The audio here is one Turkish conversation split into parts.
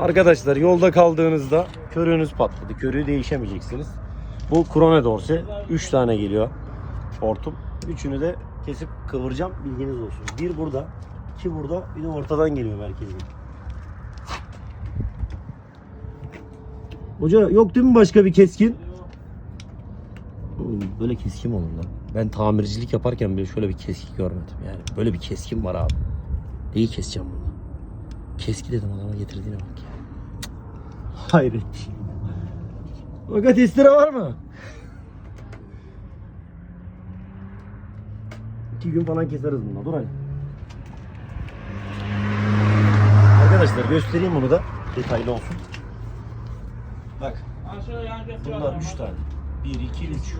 Arkadaşlar yolda kaldığınızda körüğünüz patladı. Körüğü değişemeyeceksiniz. Bu Krone Dorse 3 tane geliyor hortum. Üçünü de kesip kıvıracağım bilginiz olsun. Bir burada, iki burada, bir de ortadan geliyor merkezden. Hoca yok değil mi başka bir keskin? Böyle keskin olur lan? Ben tamircilik yaparken bile şöyle bir keskin görmedim. Yani böyle bir keskin var abi. Neyi keseceğim bunu? Keski dedim adama getirdiğine bak. Hayret. Fakat testere var mı? İki gün falan keseriz bunu. Dur hadi. Arkadaşlar göstereyim bunu da detaylı olsun. Bak bunlar üç tane. Bir, iki, üç.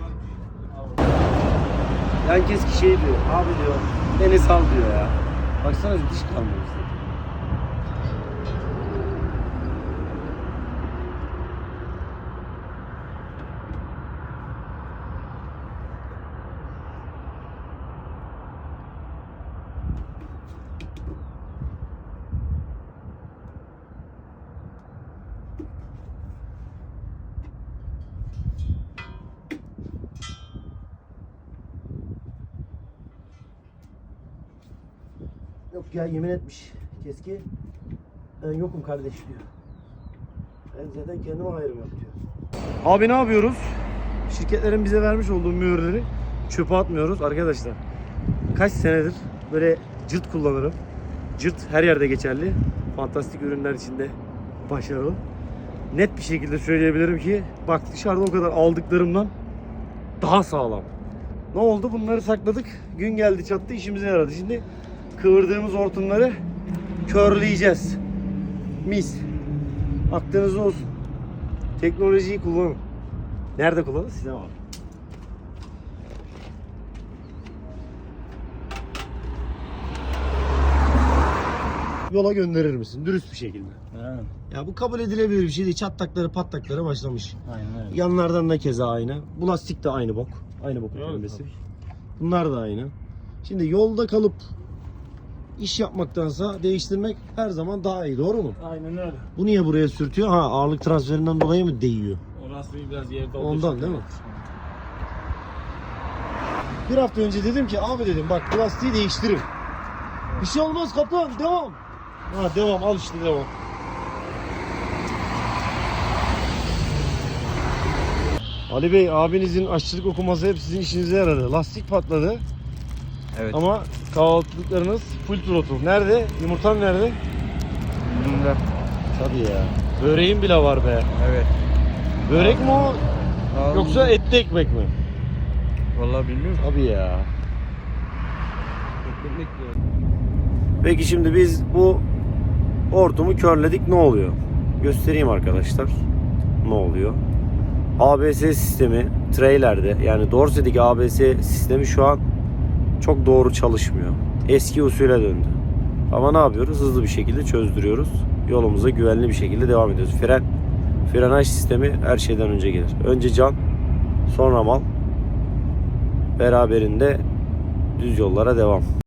Yan keski şey diyor. Abi diyor. Beni sal diyor ya. Baksana diş kalmamış. Yok ya yemin etmiş keski. Ben yokum kardeş diyor. Ben zaten kendime ayrım yok diyor. Abi ne yapıyoruz? Şirketlerin bize vermiş olduğu mühürleri çöpe atmıyoruz arkadaşlar. Kaç senedir böyle cırt kullanırım. Cırt her yerde geçerli. Fantastik ürünler içinde başarılı. Net bir şekilde söyleyebilirim ki bak dışarıda o kadar aldıklarımdan daha sağlam. Ne oldu? Bunları sakladık. Gün geldi çattı işimize yaradı. Şimdi kıvırdığımız hortumları körleyeceğiz. Mis. Aklınızda olsun. Teknolojiyi kullanın. Nerede kullanın? Size var. Yola gönderir misin? Dürüst bir şekilde. Aynen. Ya bu kabul edilebilir bir şey değil. Çatlakları patlakları başlamış. Aynen öyle. Yanlardan da keza aynı. Bu lastik de aynı bok. Aynı bok Evet. Bunlar da aynı. Şimdi yolda kalıp iş yapmaktansa değiştirmek her zaman daha iyi. Doğru mu? Aynen öyle. Bu niye buraya sürtüyor? Ha ağırlık transferinden dolayı mı değiyor? Orası biraz yerde olduğu Ondan için- değil mi? Bir hafta önce dedim ki abi dedim bak bu lastiği değiştirin. Bir şey olmaz kaptan devam. Ha devam al işte devam. Ali Bey abinizin aşçılık okuması hep sizin işinize yaradı. Lastik patladı Evet. ama kahvaltılıklarınız full throttle. Nerede? Yumurtan nerede? Bunlar. Tabii ya. Böreğin bile var be. Evet. Börek mi o yoksa etli ekmek mi? Vallahi bilmiyorum. Tabii ya. Ekmek Peki şimdi biz bu hortumu körledik ne oluyor? Göstereyim arkadaşlar. Ne oluyor? ABS sistemi trailerde yani Dorset'deki ABS sistemi şu an çok doğru çalışmıyor. Eski usule döndü. Ama ne yapıyoruz? Hızlı bir şekilde çözdürüyoruz. Yolumuza güvenli bir şekilde devam ediyoruz. Fren, frenaj sistemi her şeyden önce gelir. Önce can, sonra mal. Beraberinde düz yollara devam.